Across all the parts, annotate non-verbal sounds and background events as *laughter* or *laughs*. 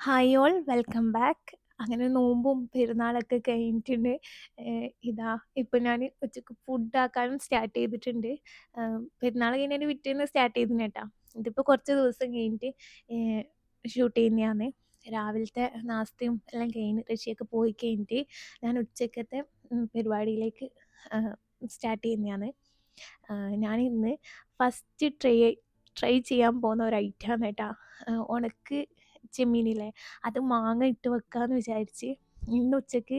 Hi all welcome back. അങ്ങനെ നോമ്പും പെരുന്നാളൊക്കെ കഴിഞ്ഞിട്ടുണ്ട്. ഇതാ ഇപ്പം ഞാൻ ഉച്ചയ്ക്ക് ഫുഡാക്കാനും സ്റ്റാർട്ട് ചെയ്തിട്ടുണ്ട്. പെരുന്നാൾ കഴിഞ്ഞാൽ വിറ്റേന്ന് സ്റ്റാർട്ട് ചെയ്തിന് കേട്ടോ ഇതിപ്പോൾ കുറച്ച് ദിവസം കഴിഞ്ഞിട്ട് ഷൂട്ട് ചെയ്യുന്നതാണ് രാവിലത്തെ നാസ്തയും എല്ലാം കഴിഞ്ഞ് കൃഷിയൊക്കെ പോയി കഴിഞ്ഞിട്ട് ഞാൻ ഉച്ചക്കത്തെ പരിപാടിയിലേക്ക് സ്റ്റാർട്ട് ചെയ്യുന്നതാണ്. ഞാൻ ഇന്ന് ഫസ്റ്റ് ട്രൈ ട്രൈ ചെയ്യാൻ പോകുന്ന ഒരു ഐറ്റമാണ് കേട്ടോ. ഉണക്ക് ചെമ്മീനില്ലേ? അത് മാങ്ങ ഇട്ട് വെക്കാമെന്ന് വിചാരിച്ച് ഇന്ന് ഉച്ചയ്ക്ക്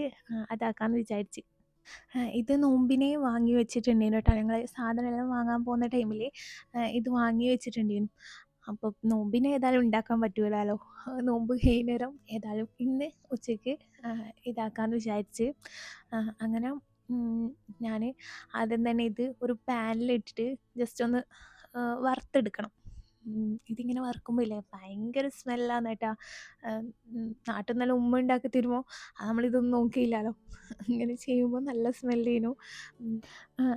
അതാക്കാമെന്ന് വിചാരിച്ച്. ഇത് നോമ്പിനെ വാങ്ങി വെച്ചിട്ടുണ്ടായിരുന്നു കേട്ടോ. ഞങ്ങൾ സാധനമെല്ലാം വാങ്ങാൻ പോകുന്ന ടൈമിൽ ഇത് വാങ്ങി വെച്ചിട്ടുണ്ടായിരുന്നു. അപ്പോൾ നോമ്പിനെ ഏതായാലും ഉണ്ടാക്കാൻ പറ്റൂലല്ലോ *laughs* നോമ്പ് കഴിഞ്ഞേരം ഏതായാലും ഇന്ന് ഉച്ചയ്ക്ക് ഇതാക്കാമെന്ന് വിചാരിച്ച്. അങ്ങനെ ഞാൻ ആദ്യം തന്നെ ഇത് ഒരു പാനിലിട്ടിട്ട് ജസ്റ്റ് ഒന്ന് വറുത്തെടുക്കണം. ഇതിങ്ങനെ വറുക്കുമ്പോൾ ഇല്ലേ ഭയങ്കര സ്മെല്ലാണ് കേട്ടോ. നാട്ടിൽ നല്ല ഉമ്മ ഉണ്ടാക്കി തരുമോ? നമ്മളിതൊന്നും നോക്കിയില്ലല്ലോ. അങ്ങനെ ചെയ്യുമ്പോൾ നല്ല സ്മെല്ല് ചെയ്യുന്നു.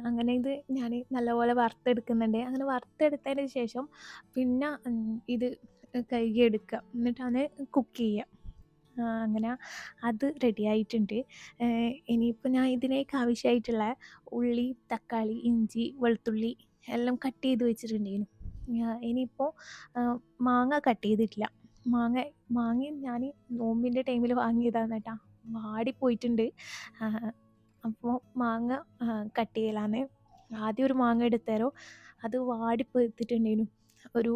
അങ്ങനെ ഇത് ഞാൻ നല്ലപോലെ വറുത്തെടുക്കുന്നുണ്ട്. അങ്ങനെ വറുത്തെടുത്തതിന് ശേഷം പിന്നെ ഇത് കഴുകിയെടുക്കുക. എന്നിട്ടാണ് കുക്ക് ചെയ്യുക. അങ്ങനെ അത് റെഡി ആയിട്ടുണ്ട്. ഇനിയിപ്പോൾ ഞാൻ ഇതിലേക്ക് ആവശ്യമായിട്ടുള്ള ഉള്ളി തക്കാളി ഇഞ്ചി വെളുത്തുള്ളി എല്ലാം കട്ട് ചെയ്ത് വെച്ചിട്ടുണ്ടായിരുന്നു ഇനിയിപ്പോൾ മാങ്ങ കട്ട് ചെയ്തിട്ടില്ല. മാങ്ങ മാങ്ങയും ഞാൻ നോമ്പിന്റെ ടൈമിൽ വാങ്ങിയതാണ് കേട്ടോ വാടിപ്പോയിട്ടുണ്ട് അപ്പോൾ മാങ്ങ കട്ട് ചെയ്യലാണ് ആദ്യം ഒരു മാങ്ങ എടുത്തേരോ. അത് വാടിപ്പോയിട്ടുണ്ടേനു ഒരു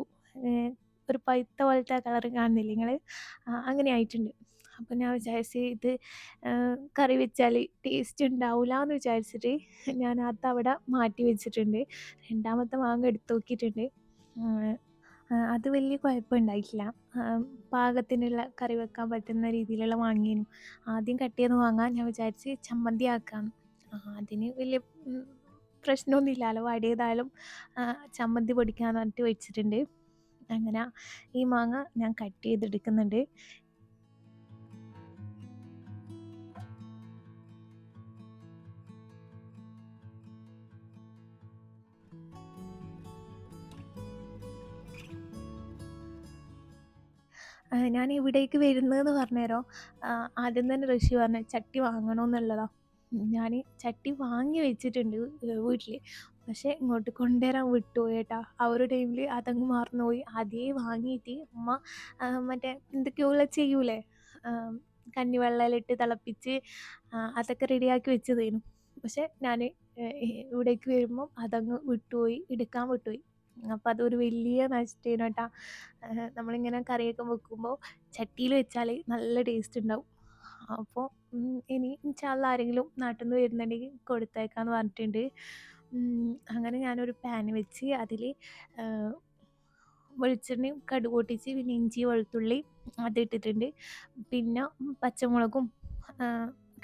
ഒരു പഴുത്ത പോലത്തെ കളർ കാണുന്നില്ല നിങ്ങൾ അങ്ങനെ ആയിട്ടുണ്ട്. അപ്പോൾ ഞാൻ വിചാരിച്ച് ഇത് കറി വെച്ചാൽ ടേസ്റ്റ് ഉണ്ടാവില്ല എന്ന് വിചാരിച്ചിട്ട് ഞാൻ അത് അവിടെ മാറ്റി വെച്ചിട്ടുണ്ട്. രണ്ടാമത്തെ മാങ്ങ എടുത്ത് നോക്കിയിട്ടുണ്ട്. അത് വലിയ കുഴപ്പമുണ്ടായിട്ടില്ല പാകത്തിനുള്ള കറി വെക്കാൻ പറ്റുന്ന രീതിയിലുള്ള മാങ്ങയേനു ആദ്യം കട്ട് ചെയ്ത് വാങ്ങാൻ ഞാൻ വിചാരിച്ച് ചമ്മന്തി ആക്കാം. അതിന് വലിയ പ്രശ്നമൊന്നുമില്ലല്ലോ വാടിയതായാലും ചമ്മന്തി പൊടിക്കാന്ന് പറഞ്ഞിട്ട് വെച്ചിട്ടുണ്ട്. അങ്ങനെ ഈ മാങ്ങ ഞാൻ കട്ട് ചെയ്തെടുക്കുന്നുണ്ട്. ഞാൻ ഇവിടേക്ക് വരുന്നതെന്ന് പറഞ്ഞേരോ. ആദ്യം തന്നെ ഋഷി പറഞ്ഞു ചട്ടി വാങ്ങണമെന്നുള്ളതാണ് ഞാൻ ചട്ടി വാങ്ങി വെച്ചിട്ടുണ്ട് വീട്ടിൽ പക്ഷേ ഇങ്ങോട്ട് കൊണ്ടുവരാൻ വിട്ടുപോയി കേട്ടോ ആ ഒരു ടൈമിൽ അതങ്ങ് മറന്നുപോയി. അതേ വാങ്ങിയിട്ട് അമ്മ മറ്റേ എന്തൊക്കെയുള്ള ചെയ്യൂലേ? കഞ്ഞിവെള്ളമിട്ട് തിളപ്പിച്ച് അതൊക്കെ റെഡിയാക്കി വെച്ചതേനു. പക്ഷെ ഞാൻ ഇവിടേക്ക് വരുമ്പം അതങ്ങ് വിട്ടുപോയി എടുക്കാൻ വിട്ടുപോയി. അപ്പോൾ അതൊരു വലിയ നഷ്ടമാണ് കേട്ടോ. നമ്മളിങ്ങനെ കറിയൊക്കെ വെക്കുമ്പോൾ ചട്ടിയിൽ വെച്ചാൽ നല്ല ടേസ്റ്റ് ഉണ്ടാവും അപ്പോൾ ഇനി ഇൻഷാല്ല ആരെങ്കിലും നാട്ടിൽ നിന്ന് വരുന്നുണ്ടെങ്കിൽ കൊടുത്തേക്കാന്ന് പറഞ്ഞിട്ടുണ്ട്. അങ്ങനെ ഞാനൊരു പാൻ വെച്ച് അതിൽ വെളിച്ചെണ്ണയും കടുക് പൊട്ടിച്ച് പിന്നെ ഇഞ്ചി വെളുത്തുള്ളി അതിട്ടിട്ടുണ്ട് പിന്നെ പച്ചമുളകും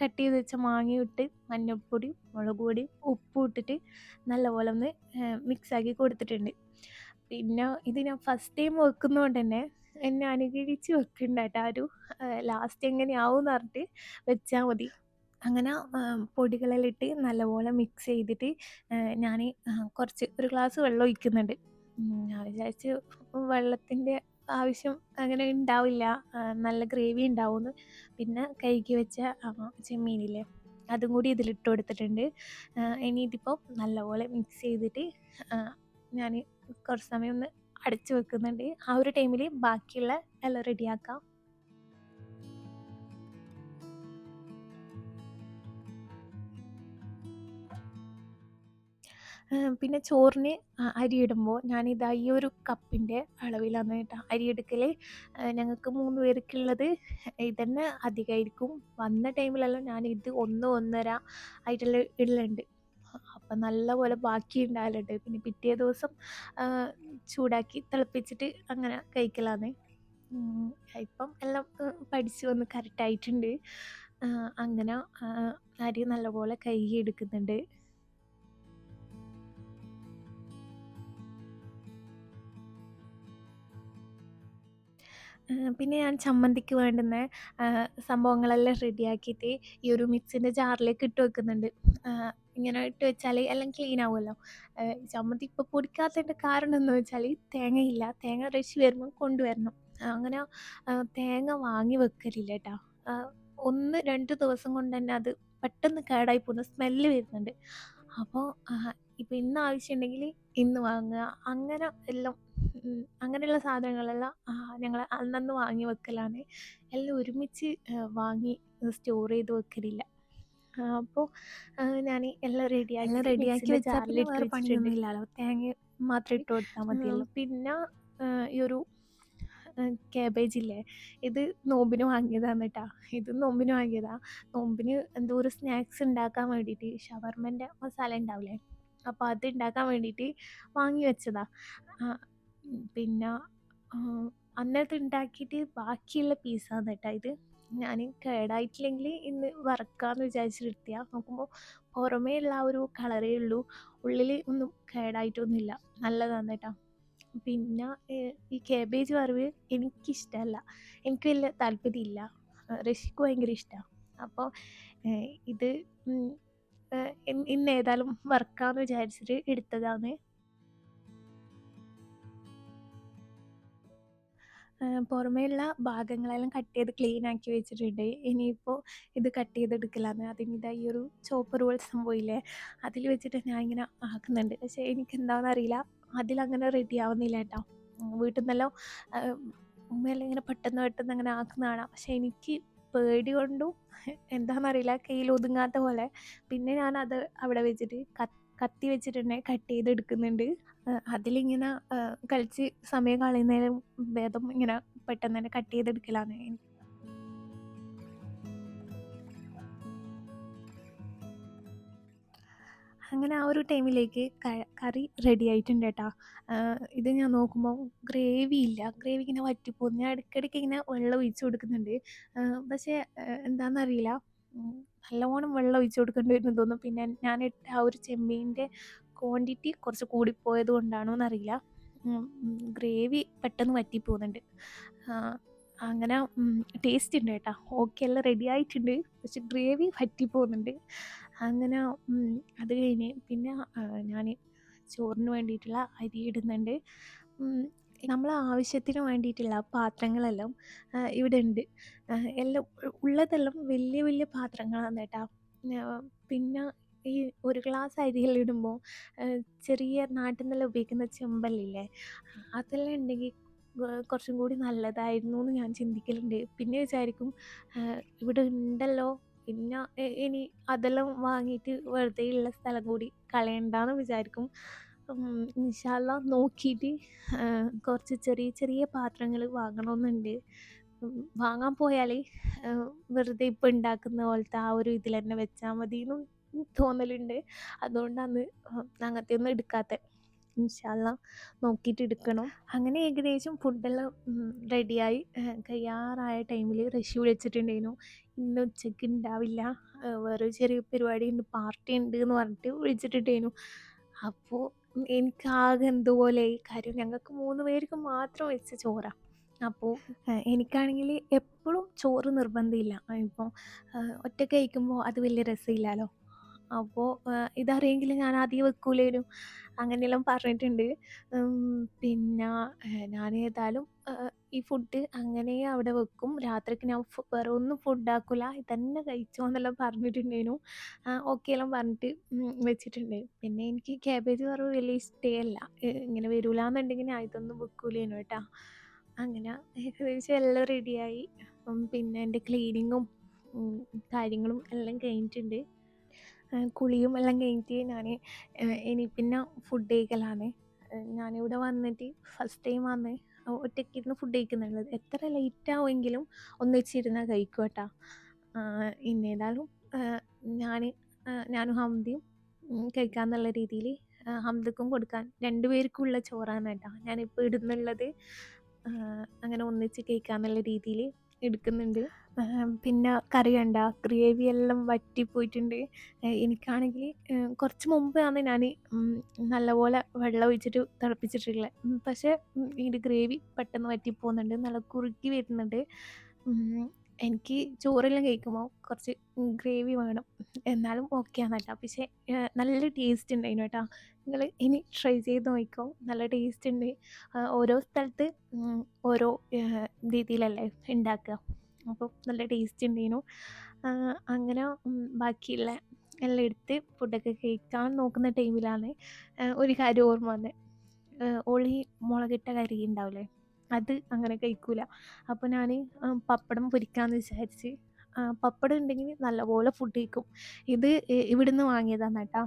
കട്ട് ചെയ്ത് വെച്ച മാങ്ങയിട്ട് ഇട്ട് മുളക് പൊടി ഉപ്പും ഇട്ടിട്ട് നല്ലപോലെ ഒന്ന് മിക്സാക്കി കൊടുത്തിട്ടുണ്ട്. പിന്നെ ഇത് ഞാൻ ഫസ്റ്റ് ടൈം വെക്കുന്നതുകൊണ്ട് തന്നെ എന്നെ അനുകരിച്ച് വെക്കുന്നുണ്ട് കേട്ടോ ഒരു ലാസ്റ്റ് എങ്ങനെയാവും എന്ന് പറഞ്ഞിട്ട് വെച്ചാൽ മതി. അങ്ങനെ പൊടികളെല്ലാം ഇട്ട് നല്ലപോലെ മിക്സ് ചെയ്തിട്ട് ഞാൻ കുറച്ച് ഒരു ഗ്ലാസ് വെള്ളം ഒഴിക്കുന്നുണ്ട്. ഞാൻ വിചാരിച്ച് വെള്ളത്തിന്റെ ആവശ്യം അങ്ങനെ ഉണ്ടാവില്ല. നല്ല ഗ്രേവി ഉണ്ടാവുമെന്ന് പിന്നെ കൈകി വെച്ച ചെമ്മീനില്ലേ അതും കൂടി ഇതിലിട്ട് കൊടുത്തിട്ടുണ്ട്. ഇനി ഇതിപ്പോൾ നല്ലപോലെ മിക്സ് ചെയ്തിട്ട് ഞാൻ കുറച്ച് സമയം ഒന്ന് അടച്ച് വെക്കുന്നുണ്ട്. ആ ഒരു ടൈമിൽ ബാക്കിയുള്ള എല്ലാം റെഡിയാക്കാം പിന്നെ ചോറിന് അരിയിടുമ്പോൾ ഞാനിതാ ഈ ഒരു കപ്പിന്റെ അളവിലാണ് കേട്ടോ. അരി എടുക്കൽ ഞങ്ങൾക്ക് മൂന്ന് പേർക്കുള്ളത്. ഇതന്നെ അധികമായിരിക്കും വന്ന ടൈമിലെല്ലാം ഞാൻ ഇത് ഒന്ന് ഒന്നര ആയിട്ടുള്ള ഇടലുണ്ട്. അപ്പം നല്ലപോലെ ബാക്കി ഉണ്ടാകലുണ്ട് പിന്നെ പിറ്റേ ദിവസം ചൂടാക്കി തിളപ്പിച്ചിട്ട് അങ്ങനെ കഴിക്കലാണ് ഇപ്പം എല്ലാം പഠിച്ച് വന്ന് കറക്റ്റായിട്ടുണ്ട്. അങ്ങനെ അരി നല്ലപോലെ കഴുകി എടുക്കുന്നുണ്ട്. പിന്നെ ഞാൻ ചമ്മന്തിക്ക് വേണ്ടുന്ന സംഭവങ്ങളെല്ലാം റെഡിയാക്കിയിട്ട് ഈ ഒരു മിക്സിന്റെ ജാറിലേക്ക് ഇട്ട് വെക്കുന്നുണ്ട്. ഇങ്ങനെ ഇട്ട് വെച്ചാൽ എല്ലാം ക്ലീൻ ആവുമല്ലോ. ചമ്മന്തി ഇപ്പോൾ പൊടിക്കാത്തതിന്റെ കാരണം എന്ന് വെച്ചാൽ തേങ്ങയില്ല. തേങ്ങ റഷ് വരുമ്പോൾ കൊണ്ടുവരണം. അങ്ങനെ തേങ്ങ വാങ്ങി വെക്കലില്ല കേട്ടോ ഒന്ന് രണ്ട് ദിവസം കൊണ്ട് തന്നെ അത് പെട്ടെന്ന് കേടായി പോകുന്നു. സ്മെല്ല് വരുന്നുണ്ട്. അപ്പോൾ ഇപ്പം ഇന്ന് ആവശ്യമുണ്ടെങ്കിൽ ഇന്ന് വാങ്ങുക. അങ്ങനെ എല്ലാം അങ്ങനെയുള്ള സാധനങ്ങളെല്ലാം ഞങ്ങൾ അന്നന്ന് വാങ്ങി വെക്കലാണ്. എല്ലാം ഒരുമിച്ച് വാങ്ങി സ്റ്റോർ ചെയ്ത് വെക്കലില്ല. അപ്പോൾ ഞാൻ എല്ലാം റെഡിയാക്കി റെഡിയാക്കി ആക്കി വെച്ചാ പിന്നെ ജാറിലിട്ട് വേറെ വെച്ചിട്ടുണ്ട്. പണിയൊന്നും ഇല്ലാലോ. തേങ്ങ മാത്രം ഇട്ട് കൊടുത്താൽ മതിയല്ലോ. പിന്നെ ഈ ഒരു ക്യാബേജ് ഇല്ലേ ഇത് നോമ്പിന് വാങ്ങിയതാണ് കേട്ടോ ഇത് നോമ്പിന് വാങ്ങിയതാ. നോമ്പിന് എന്തോ ഒരു സ്നാക്സ് ഉണ്ടാക്കാൻ വേണ്ടിയിട്ട് ഷവർമന്റെ മസാല ഉണ്ടാവില്ലേ അപ്പോൾ അത് ഉണ്ടാക്കാൻ വേണ്ടിയിട്ട് വാങ്ങി വെച്ചതാ. പിന്നെ അന്നത്തെ ഉണ്ടാക്കിയിട്ട് ബാക്കിയുള്ള പീസാണ് കേട്ടോ ഇത്. ഞാൻ കേടായിട്ടില്ലെങ്കിൽ ഇന്ന് വറക്കാമെന്ന് വിചാരിച്ചിട്ട് എടുത്തതാ. നോക്കുമ്പോൾ പുറമേ ഉള്ള ആ ഒരു കളറേ ഉള്ളൂ. ഉള്ളിൽ ഒന്നും കേടായിട്ടൊന്നുമില്ല. നല്ലതാണ് കേട്ടോ പിന്നെ ഈ കേബേജ് വറവ് എനിക്കിഷ്ടമല്ല. എനിക്ക് വലിയ താല്പര്യമില്ല. റഷിക്ക് ഭയങ്കര ഇഷ്ടമാണ്. അപ്പോൾ ഇത് ഇന്ന് ഏതായാലും വറക്കാമെന്ന് വിചാരിച്ചിട്ട് എടുത്തതാണ്. പുറമേയുള്ള ഭാഗങ്ങളെല്ലാം കട്ട് ചെയ്ത് ക്ലീൻ ആക്കി വെച്ചിട്ടുണ്ട്. ഇനിയിപ്പോൾ ഇത് കട്ട് ചെയ്തെടുക്കലാണ്. അതിന് ഇതാ ഈ ഒരു ചോപ്പർ പോലത്തെ സംഭവമില്ലേ അതിൽ വെച്ചിട്ട് ഞാൻ ഇങ്ങനെ ആക്കുന്നുണ്ട്. പക്ഷേ എനിക്ക് എന്താണെന്നറിയില്ല അതിലങ്ങനെ റെഡി ആവുന്നില്ല കേട്ടോ വീട്ടിൽ നിന്നെല്ലാം ഉമ്മയെല്ലാം ഇങ്ങനെ പെട്ടെന്ന് പെട്ടെന്ന് അങ്ങനെ ആക്കുന്ന കാണാം. പക്ഷേ എനിക്ക് പേടി കൊണ്ടും എന്താണെന്നറിയില്ല കയ്യിൽ ഒതുങ്ങാത്ത പോലെ പിന്നെ ഞാനത് അവിടെ വെച്ചിട്ട് കത്തി വെച്ചിട്ട് വെച്ചിട്ടുണ്ട് കട്ട് ചെയ്തെടുക്കുന്നുണ്ട്. അതിലിങ്ങനെ കളിച്ച് സമയം കളയുന്നതിലും ഭേദം ഇങ്ങനെ പെട്ടെന്ന് തന്നെ കട്ട് ചെയ്തെടുക്കലാണ്. അങ്ങനെ ആ ഒരു ടൈമിലേക്ക് കറി റെഡി ആയിട്ടുണ്ട് കേട്ടോ. ഇത് ഞാൻ നോക്കുമ്പോൾ ഗ്രേവി ഇല്ല. ഗ്രേവി ഇങ്ങനെ വറ്റിപ്പോകുന്നു. ഞാൻ ഇടയ്ക്കിടയ്ക്ക് ഇങ്ങനെ വെള്ളം ഒഴിച്ചു കൊടുക്കുന്നുണ്ട്. പക്ഷേ എന്താണെന്നറിയില്ല നല്ലോണം വെള്ളം ഒഴിച്ച് കൊടുക്കേണ്ടി വരുമെന്ന് തോന്നുന്നു. പിന്നെ ഞാൻ ഇട്ട ആ ഒരു ചെമ്മീന്റെ ക്വാണ്ടിറ്റി കുറച്ച് കൂടിപ്പോയത് കൊണ്ടാണോ എന്നറിയില്ല. ഗ്രേവി പെട്ടെന്ന് വറ്റിപ്പോകുന്നുണ്ട്. അങ്ങനെ ടേസ്റ്റ് ഉണ്ട് കേട്ടോ. ഓക്കെ എല്ലാം റെഡി ആയിട്ടുണ്ട്. പക്ഷെ ഗ്രേവി വറ്റിപ്പോകുന്നുണ്ട്. അങ്ങനെ അത് കഴിഞ്ഞ് പിന്നെ ഞാൻ ചോറിന് വേണ്ടിയിട്ടുള്ള അരി ഇടുന്നുണ്ട്. നമ്മളെ ആവശ്യത്തിന് വേണ്ടിയിട്ടുള്ള പാത്രങ്ങളെല്ലാം ഇവിടെ ഉണ്ട്. എല്ലാം ഉള്ളതെല്ലാം വലിയ വലിയ പാത്രങ്ങളാണ് കേട്ടോ. പിന്നെ ഈ ഒരു ഗ്ലാസ് അരിയെല്ലാം ഇടുമ്പോൾ ചെറിയ നാട്ടിൽ നിന്നെല്ലാം ഉപയോഗിക്കുന്ന ചെമ്പല്ലില്ലേ അതെല്ലാം ഉണ്ടെങ്കിൽ കുറച്ചും കൂടി നല്ലതായിരുന്നു എന്ന് ഞാൻ ചിന്തിക്കലുണ്ട്. പിന്നെ വിചാരിക്കും ഇവിടെ ഉണ്ടല്ലോ പിന്നെ ഇനി അതെല്ലാം വാങ്ങിയിട്ട് വെറുതെ ഉള്ള സ്ഥലം കൂടി കളയണ്ടെന്ന് വിചാരിക്കും. ഇൻഷാ അള്ളാ നോക്കിയിട്ട് കുറച്ച് ചെറിയ ചെറിയ പാത്രങ്ങൾ വാങ്ങണമെന്നുണ്ട്. വാങ്ങാൻ പോയാൽ വെറുതെ ഇപ്പോൾ ഉണ്ടാക്കുന്ന പോലത്തെ ആ ഒരു ഇതിൽ തന്നെ വെച്ചാൽ മതി എന്നും തോന്നലുണ്ട്. അതുകൊണ്ടാണ് അങ്ങനത്തെ ഒന്നും എടുക്കാത്തത്. ഇൻഷാ അള്ളാ നോക്കിയിട്ട് എടുക്കണം. അങ്ങനെ ഏകദേശം ഫുഡെല്ലാം റെഡിയായി കയ്യാറായ ടൈമിൽ റഷി വിളിച്ചിട്ടുണ്ടായിരുന്നു. ഇന്ന് ഉച്ചയ്ക്ക് ഉണ്ടാവില്ല. വേറെ ചെറിയ പരിപാടി ഉണ്ട് പാർട്ടി ഉണ്ട് എന്ന് പറഞ്ഞിട്ട് വിളിച്ചിട്ടുണ്ടായിരുന്നു. അപ്പോൾ എനിക്കാകെ എന്തുപോലെ ഈ കാര്യം ഞങ്ങൾക്ക് മൂന്ന് പേർക്ക് മാത്രം വെച്ച് ചോറാണ്. അപ്പോൾ എനിക്കാണെങ്കിൽ എപ്പോഴും ചോറ് നിർബന്ധമില്ല. ഇപ്പോൾ ഒറ്റയ്ക്ക് കഴിക്കുമ്പോൾ അത് വലിയ രസമില്ലല്ലോ. അപ്പോൾ ഇതറിയെങ്കിൽ ഞാൻ ആദ്യം വെക്കൂലേനും അങ്ങനെയെല്ലാം പറഞ്ഞിട്ടുണ്ട്. പിന്നെ ഞാൻ ഏതായാലും ഈ ഫുഡ് അങ്ങനെ അവിടെ വെക്കും. രാത്രിക്ക് ഞാൻ വേറെ ഒന്നും ഫുഡ് ആക്കില്ല. ഇതന്നെ കഴിച്ചോ എന്നെല്ലാം പറഞ്ഞിട്ടുണ്ടായിരുന്നു. ഓക്കെ എല്ലാം പറഞ്ഞിട്ട് വെച്ചിട്ടുണ്ട്. പിന്നെ എനിക്ക് കാബേജ് വറവ് വലിയ ഇഷ്ടമേ അല്ല. ഇങ്ങനെ വരൂല എന്നുണ്ടെങ്കിൽ ഞാൻ ഇതൊന്നും വെക്കൂലേനു കേട്ടോ. അങ്ങനെ ഏകദേശം എല്ലാം റെഡിയായി. പിന്നെ എന്റെ ക്ലീനിങ്ങും കാര്യങ്ങളും എല്ലാം കഴിഞ്ഞിട്ടുണ്ട്. കുളിയും എല്ലാം കഴിഞ്ഞിട്ട് ഞാൻ ഇനി പിന്നെ ഫുഡ് കഴിക്കലാണ്. ഞാനിവിടെ വന്നിട്ട് ഫസ്റ്റ് ടൈം ആണ് ഒറ്റയ്ക്ക് ഇരുന്ന് ഫുഡ് കഴിക്കുന്നുള്ളത്. എത്ര ലേറ്റ് ആവുമെങ്കിലും ഒന്നിച്ചിരുന്ന് കഴിക്കും കേട്ടോ. ഇന്നേതായാലും ഞാൻ ഞാനും ഹംദിയും കഴിക്കാമെന്നുള്ള രീതിയിൽ ഹംദക്കും കൊടുക്കാൻ രണ്ട് പേർക്കുള്ള ചോറാണ് കേട്ടോ ഞാനിപ്പോൾ ഇടുന്നുള്ളത്. അങ്ങനെ ഒന്നിച്ച് കഴിക്കാമെന്നുള്ള രീതിയിൽ എടുക്കുന്നുണ്ട്. പിന്നെ കറി കണ്ട ഗ്രേവിയെല്ലാം വറ്റിപ്പോയിട്ടുണ്ട്. എനിക്കാണെങ്കിൽ കുറച്ച് മുമ്പാണ് ഞാൻ നല്ലപോലെ വെള്ളം ഒഴിച്ചിട്ട് തിളപ്പിച്ചിട്ടുള്ളത് പക്ഷെ ഇതിന്റെ ഗ്രേവി പെട്ടെന്ന് വറ്റിപ്പോകുന്നുണ്ട്. നല്ല കുറുക്കി വരുന്നുണ്ട്. എനിക്ക് ചോറെല്ലാം കഴിക്കുമ്പോൾ കുറച്ച് ഗ്രേവി വേണം. എന്നാലും ഓക്കെയാണ് ട്ടോ. പക്ഷേ നല്ല ടേസ്റ്റ് ഉണ്ട് അതിന് കേട്ടോ. നിങ്ങൾ ഇനി ട്രൈ ചെയ്ത് നോക്കിക്കോ. നല്ല ടേസ്റ്റ് ഉണ്ട്. ഓരോ സ്ഥലത്ത് ഓരോ രീതിയിലല്ലേ ഉണ്ടാക്കുക. അപ്പം നല്ല ടേസ്റ്റ്. ആഹ്, അങ്ങനെ ബാക്കിയുള്ള എല്ലാം എടുത്ത് ഫുഡൊക്കെ കഴിക്കാൻ നോക്കുന്ന ടൈമിലാണ് ഒരു കാര്യം ഓർമ്മ വന്നത്. ഒളി മുളകിട്ട കരി ഉണ്ടാവില്ലേ, അത് അങ്ങനെ കഴിക്കൂല. അപ്പോൾ ഞാൻ പപ്പടം പൊരിക്കാമെന്ന് വിചാരിച്ച് പപ്പടം ഉണ്ടെങ്കിൽ നല്ലപോലെ ഫുഡ് കഴിക്കും. ഇത് ഇവിടുന്ന് വാങ്ങിയതാണ് കേട്ടോ.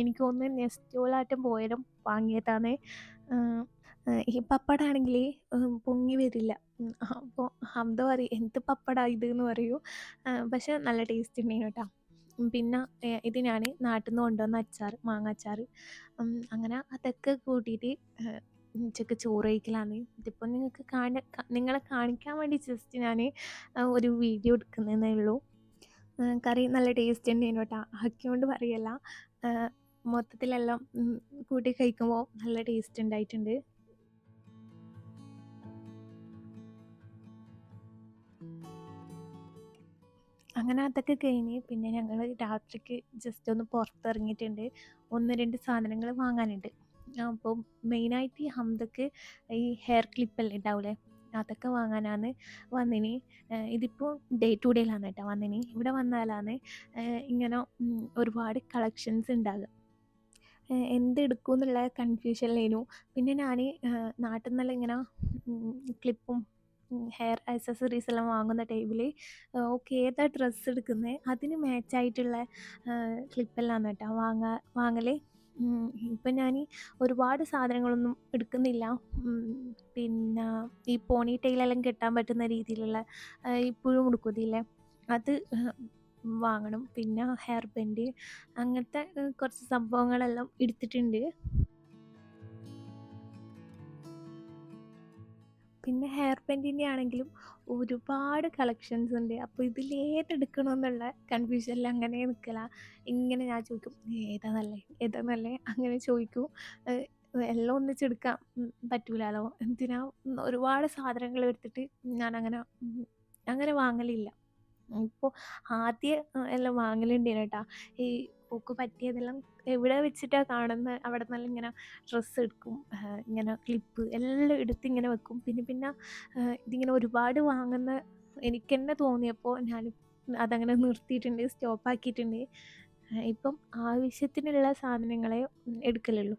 എനിക്ക് തോന്നുന്നു നെസ്റ്റോലാറ്റം പോയാലും വാങ്ങിയതാണ്. ഈ പപ്പടാണെങ്കിൽ പൊങ്ങി വരില്ല. അപ്പോൾ എന്താ പറയും എന്ത് പപ്പടാ ഇത് എന്ന് പറയൂ പക്ഷെ നല്ല ടേസ്റ്റ് ഉണ്ടായിരുന്നു കേട്ടോ. പിന്നെ ഇത് ഞാൻ നാട്ടിൽ നിന്ന് കൊണ്ടുവന്ന അച്ചാർ മാങ്ങ അച്ചാർ. അങ്ങനെ അതൊക്കെ കൂട്ടിയിട്ട് ഉച്ചയ്ക്ക് ചോറ് കഴിക്കലാണ്. ഇതിപ്പോൾ നിങ്ങൾക്ക് കാണ നിങ്ങളെ കാണിക്കാൻ വേണ്ടി ജസ്റ്റ് ഞാൻ ഒരു വീഡിയോ എടുക്കുന്നതേ ഉള്ളൂ. കറി നല്ല ടേസ്റ്റ് ഉണ്ടായിരുന്നു കേട്ടോ. ആക്കിയോണ്ട് പറയല്ല. മൊത്തത്തിലെല്ലാം കൂട്ടി കഴിക്കുമ്പോൾ നല്ല ടേസ്റ്റ് ഉണ്ടായിട്ടുണ്ട്. അങ്ങനെ അതൊക്കെ കഴിഞ്ഞ് പിന്നെ ഞങ്ങൾ രാത്രിക്ക് ജസ്റ്റ് ഒന്ന് പുറത്തിറങ്ങിയിട്ടുണ്ട്. 1, 2 സാധനങ്ങൾ വാങ്ങാനുണ്ട്. അപ്പം മെയിനായിട്ട് ഈ ഹംദക്ക് ഈ ഹെയർ ക്ലിപ്പല്ലേ ഉണ്ടാവില്ലേ, അതൊക്കെ വാങ്ങാനാണ് വന്നിനി ഇതിപ്പോൾ ഡേ ടു ഡേയിലാണ് കേട്ടോ വന്നിനി ഇവിടെ വന്നാലാണ് ഇങ്ങനെ ഒരുപാട് കളക്ഷൻസ് ഉണ്ടാകുക. എന്തെടുക്കും എന്നുള്ള കൺഫ്യൂഷനിലേനു. പിന്നെ ഞാൻ നാട്ടിൽ നിന്നെല്ലാം ഇങ്ങനെ ക്ലിപ്പും ഹെയർ ആക്സസറീസ് എല്ലാം വാങ്ങുന്ന ടൈമിൽ ഓക്കെ ഏതാ ഡ്രസ്സ് എടുക്കുന്നത് അതിന് മാച്ചായിട്ടുള്ള ക്ലിപ്പെല്ലാം കേട്ടോ വാങ്ങാ വാങ്ങലേ ഇപ്പം ഞാൻ ഒരുപാട് സാധനങ്ങളൊന്നും എടുക്കുന്നില്ല. പിന്നെ ഈ പോണി ടൈലെല്ലാം കെട്ടാൻ പറ്റുന്ന രീതിയിലുള്ള ഇപ്പോഴും ഈ അത് വാങ്ങണം. പിന്നെ ഹെയർ ബെൻഡ് അങ്ങനത്തെ കുറച്ച് സംഭവങ്ങളെല്ലാം എടുത്തിട്ടുണ്ട്. പിന്നെ ഹെയർ ബാൻഡിന്റെ ആണെങ്കിലും ഒരുപാട് കളക്ഷൻസ് ഉണ്ട്. അപ്പോൾ ഇതിൽ ഏതെടുക്കണമെന്നുള്ള കൺഫ്യൂഷനിൽ അങ്ങനെ നിൽക്കില്ല ഇങ്ങനെ ഞാൻ ചോദിക്കും ഏതാ നല്ലേ ഏതാ നല്ലേ അങ്ങനെ ചോദിക്കും. എല്ലാം ഒന്നിച്ചെടുക്കാൻ പറ്റൂലല്ലോ എന്തിനാ ഒരുപാട് സാധനങ്ങൾ എടുത്തിട്ട് ഞാൻ അങ്ങനെ അങ്ങനെ വാങ്ങലില്ല. ഇപ്പോൾ ആദ്യം എല്ലാം വാങ്ങലുണ്ടായിരുന്നു കേട്ടോ. ഈ ഓക്ക് പറ്റിയതെല്ലാം എവിടെ വെച്ചിട്ടാണ് കാണുന്നത് അവിടെ നിന്നെല്ലാം ഇങ്ങനെ ഡ്രസ്സ് എടുക്കും. ഇങ്ങനെ ക്ലിപ്പ് എല്ലാം എടുത്ത് ഇങ്ങനെ വെക്കും. പിന്നെ പിന്നെ ഇതിങ്ങനെ ഒരുപാട് വാങ്ങുന്ന എനിക്ക് തന്നെ തോന്നിയപ്പോൾ ഞാൻ അതങ്ങനെ നിർത്തിയിട്ടുണ്ട്. സ്റ്റോപ്പ് ആക്കിയിട്ടുണ്ട്. ഏഹ്, ഇപ്പം ആവശ്യത്തിനുള്ള സാധനങ്ങളെ എടുക്കലുള്ളൂ.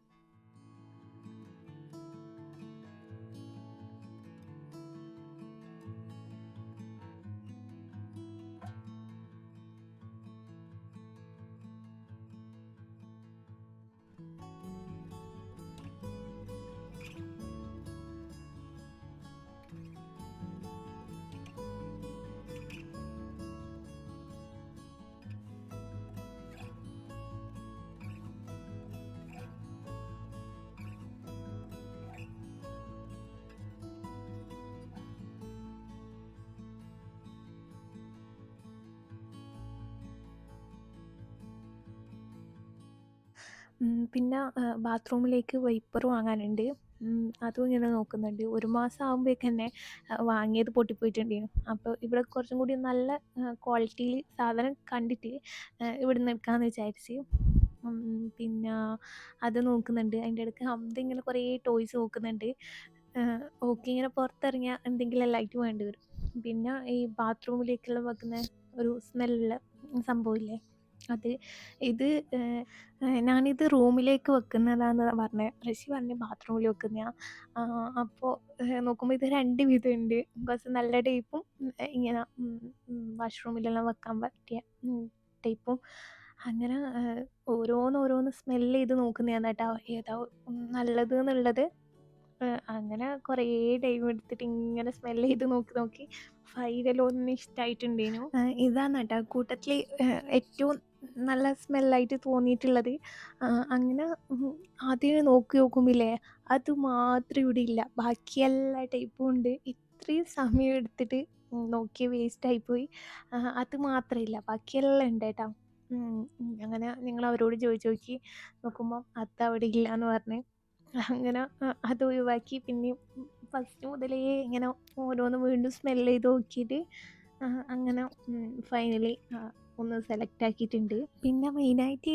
പിന്നെ ബാത്റൂമിലേക്ക് വൈപ്പർ വാങ്ങാനുണ്ട്. അതും ഇങ്ങനെ നോക്കുന്നുണ്ട്. ഒരു മാസം ആകുമ്പോഴേക്ക് തന്നെ വാങ്ങിയത് പൊട്ടിപ്പോയിട്ടുണ്ടായിരുന്നു. അപ്പോൾ ഇവിടെ കുറച്ചും കൂടി നല്ല ക്വാളിറ്റിയിൽ സാധനം കണ്ടിട്ട് ഇവിടെ ഇവിടുന്ന് എടുക്കാമെന്ന് വിചാരിച്ച്. പിന്നെ അത് നോക്കുന്നുണ്ട്. അതിന്റെ ഇടയ്ക്ക് ഹംദ ഇങ്ങനെ കുറേ ടോയ്സ് നോക്കുന്നുണ്ട്. ഓക്കെ ഇങ്ങനെ പുറത്തിറങ്ങിയാൽ എന്തെങ്കിലും ലൈറ്റ് വേണ്ടി വരും. പിന്നെ ഈ ബാത്റൂമിലേക്കുള്ള വെക്കുന്ന ഒരു സ്മെല്ലുള്ള സംഭവമില്ലേ, അത് ഇത് ഞാനിത് റൂമിലേക്ക് വെക്കുന്നതാന്ന് പറഞ്ഞത്. റഷി പറഞ്ഞ് ബാത്റൂമിൽ വെക്കുന്നതാണ്. ആഹ്, അപ്പോൾ നോക്കുമ്പോൾ ഇത് രണ്ട് വിധമുണ്ട്. കുറച്ച് നല്ല ടൈപ്പും ഇങ്ങനെ വാഷ്റൂമിലെല്ലാം വെക്കാൻ പറ്റിയ ടൈപ്പും. അങ്ങനെ ഓരോന്നോരോന്ന് ഓരോന്ന് ഓരോന്ന് സ്മെല്ല് ചെയ്ത് നോക്കുന്നതാണ് ഏതാ നല്ലത് എന്നുള്ളത്. അങ്ങനെ കുറേ ടൈം എടുത്തിട്ട് ഇങ്ങനെ സ്മെല്ല് ചെയ്ത് നോക്കി നോക്കി ഫൈനൽ ഒന്ന് ഇഷ്ടമായിട്ടുണ്ടേനു. ഇതാണ് കേട്ടോ കൂട്ടത്തിൽ ഏറ്റവും നല്ല സ്മെല്ലായിട്ട് തോന്നിയിട്ടുള്ളത്. അങ്ങനെ ആദ്യം നോക്കി നോക്കുമ്പില്ലേ അത് മാത്രം ഇവിടെ ഇല്ല. ബാക്കി എല്ലാ ടൈപ്പും ഉണ്ട്. ഇത്രയും സമയം എടുത്തിട്ട് നോക്കി വേസ്റ്റായി പോയി അത് മാത്രമില്ല ബാക്കിയെല്ലാം ഉണ്ട് കേട്ടോ അങ്ങനെ ഞങ്ങൾ അവരോട് ചോദിച്ചു നോക്കി നോക്കുമ്പോൾ അത് അവിടെ ഇല്ല എന്ന് പറഞ്ഞ് അങ്ങനെ അത് ഒഴിവാക്കി പിന്നെ ഫസ്റ്റ് മുതലേ ഇങ്ങനെ ഓരോന്ന് വീണ്ടും സ്മെല്ല് ചെയ്ത് നോക്കിയിട്ട് അങ്ങനെ ഫൈനലി ഒന്ന് സെലക്ട് ആക്കിയിട്ടുണ്ട്. പിന്നെ മെയിനായിട്ട്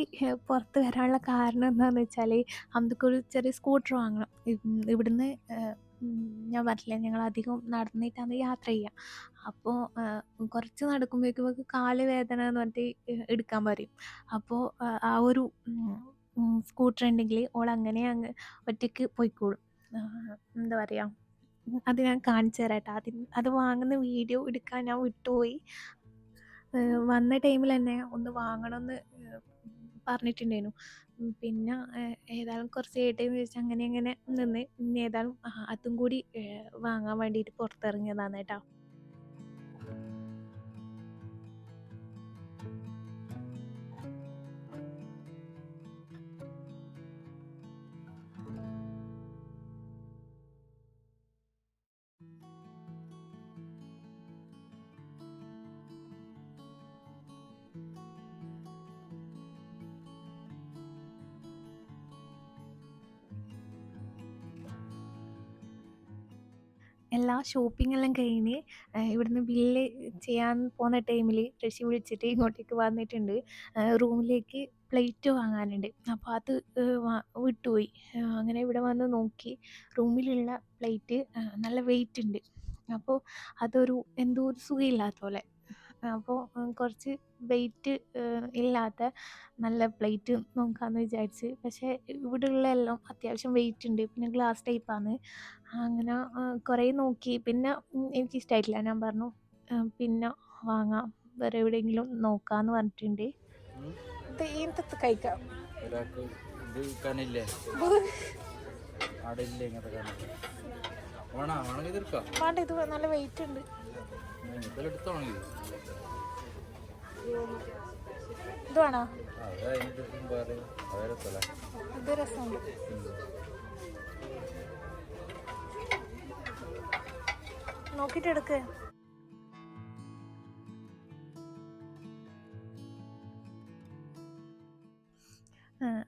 പുറത്ത് വരാനുള്ള കാരണം എന്താണെന്ന് വെച്ചാൽ അമ്മക്കൊരു ചെറിയ സ്കൂട്ടർ വാങ്ങണം. ഇവ്- ഇവിടുന്ന് ഞാൻ പറഞ്ഞില്ല ഞങ്ങൾ അധികം നടന്നിട്ടാണ് യാത്ര ചെയ്യുക അപ്പോൾ കുറച്ച് നടക്കുമ്പോഴേക്കും കാൽ വേദന എന്ന് പറഞ്ഞിട്ട് എടുക്കാൻ പറയും. അപ്പോൾ ആ ഒരു സ്കൂട്ടർ ഉണ്ടെങ്കിൽ ഓൾ അങ്ങനെ അങ്ങ് ഒറ്റയ്ക്ക് പോയിക്കോളും. എന്താ പറയുക അത് ഞാൻ കാണിച്ചു തരാം കേട്ടോ അതിന് അത് വാങ്ങുന്ന വീഡിയോ എടുക്കാൻ ഞാൻ വിട്ടുപോയി. വന്ന ടൈമിൽ തന്നെ ഒന്ന് വാങ്ങണമെന്ന് പറഞ്ഞിട്ടുണ്ടായിരുന്നു. പിന്നെ ഏതായാലും കുറച്ച് കഴിയട്ടെ വെച്ചാൽ അങ്ങനെ അങ്ങനെ നിന്ന് ഇനി ഏതായാലും അതും കൂടി വാങ്ങാൻ വേണ്ടിയിട്ട് പുറത്തിറങ്ങിയതാണ് കേട്ടോ. എല്ലാ ഷോപ്പിംഗ് എല്ലാം കഴിഞ്ഞ് ഇവിടുന്ന് ബില്ല് ചെയ്യാൻ പോകുന്ന ടൈമിൽ ഋഷി വിളിച്ചിട്ട് ഇങ്ങോട്ടേക്ക് വന്നിട്ടുണ്ട്. റൂമിലേക്ക് പ്ലേറ്റ് വാങ്ങാനുണ്ട്. അപ്പോൾ അത് വിട്ടുപോയി. അങ്ങനെ ഇവിടെ വന്ന് നോക്കി. റൂമിലുള്ള പ്ലേറ്റ് നല്ല വെയിറ്റ് ഉണ്ട് അപ്പോൾ അതൊരു എന്തോ ഒരു സുഖമില്ലാത്ത പോലെ. അപ്പോൾ കുറച്ച് വെയിറ്റ് ഇല്ലാത്ത നല്ല പ്ലേറ്റ് നോക്കാമെന്ന് വിചാരിച്ച്. പക്ഷേ ഉള്ള എല്ലാം അത്യാവശ്യം വെയിറ്റ് ഉണ്ട് പിന്നെ ഗ്ലാസ് ടൈപ്പാണ്. അങ്ങനെ കുറേ നോക്കി. പിന്നെ എനിക്ക് എനിക്കിഷ്ടമായിട്ടില്ല ഞാൻ പറഞ്ഞു പിന്നെ വാങ്ങാം. വേറെ എവിടെയെങ്കിലും നോക്കാന്ന് പറഞ്ഞിട്ടുണ്ട്. ഈന്തത്ത് കഴിക്കാം? വേണ്ട ഇത് നല്ല വെയിറ്റ് ഉണ്ട്. ഇത് വേണോ? ഇത് രസമുണ്ട്. നോക്കിയിട്ട് എടുക്ക്.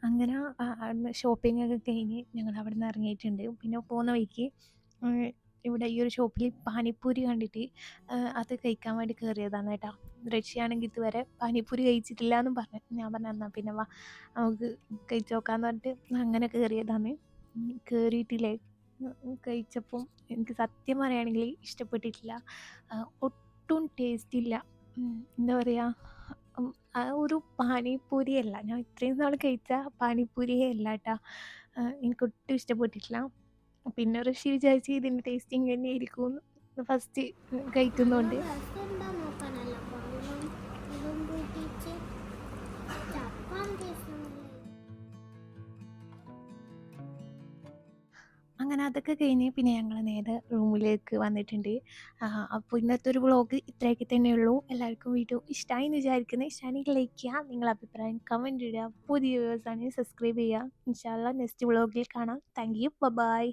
അങ്ങനെ ഷോപ്പിംഗ് ഒക്കെ കഴിഞ്ഞ് ഞങ്ങൾ അവിടെ നിന്ന് ഇറങ്ങിയിട്ടുണ്ട്. പിന്നെ പോകുന്ന വഴിക്ക് ഇവിടെ ഈ ഒരു ഷോപ്പിൽ പാനിപ്പൂരി കണ്ടിട്ട് അത് കഴിക്കാൻ വേണ്ടി കയറിയതാണ് കേട്ടോ. റഷ്യയാണെങ്കിൽ ഇതുവരെ പാനിപ്പൂരി കഴിച്ചിട്ടില്ല എന്ന് പറഞ്ഞു ഞാൻ പറഞ്ഞു എന്നാൽ പിന്നെ വാ നമുക്ക് കഴിച്ചു നോക്കാന്ന് പറഞ്ഞിട്ട് അങ്ങനെ കയറിയതാണ് കയറിയിട്ടില്ലേ കഴിച്ചപ്പം എനിക്ക് സത്യം പറയുകയാണെങ്കിൽ ഇഷ്ടപ്പെട്ടിട്ടില്ല. ഒട്ടും ടേസ്റ്റ് ഇല്ല. എന്താ പറയുക ആ ഒരു പാനിപ്പൂരിയല്ല. ഞാൻ ഇത്രയും നാൾ കഴിച്ച പാനിപ്പൂരിയേ അല്ല കേട്ടോ എനിക്ക് ഒട്ടും ഇഷ്ടപ്പെട്ടിട്ടില്ല. പിന്നെ ഋഷി വിചാരിച്ച് ഇതിന്റെ ടേസ്റ്റിങ് തന്നെ ആയിരിക്കും ഫസ്റ്റ് കഴിക്കുന്നുണ്ട് അങ്ങനെ അതൊക്കെ കഴിഞ്ഞ് പിന്നെ ഞങ്ങൾ നേരെ റൂമിലേക്ക് വന്നിട്ടുണ്ട്. അപ്പോൾ ഇന്നത്തെ ഒരു വ്ളോഗ് ഇത്രയൊക്കെ തന്നെയുള്ളൂ എല്ലാവർക്കും വീഡിയോ ഇഷ്ടമായി എന്ന് വിചാരിക്കുന്നത് ഇഷ്ടമാണെങ്കിൽ ലൈക്ക് ചെയ്യുക നിങ്ങളുടെ അഭിപ്രായം കമന്റ് ഇടുക. പുതിയ വ്യൂവേഴ്സ് ആണെങ്കിൽ സബ്സ്ക്രൈബ് ചെയ്യുക ഇൻഷാല്ല നെക്സ്റ്റ് വ്ളോഗിൽ കാണാം. Thank you by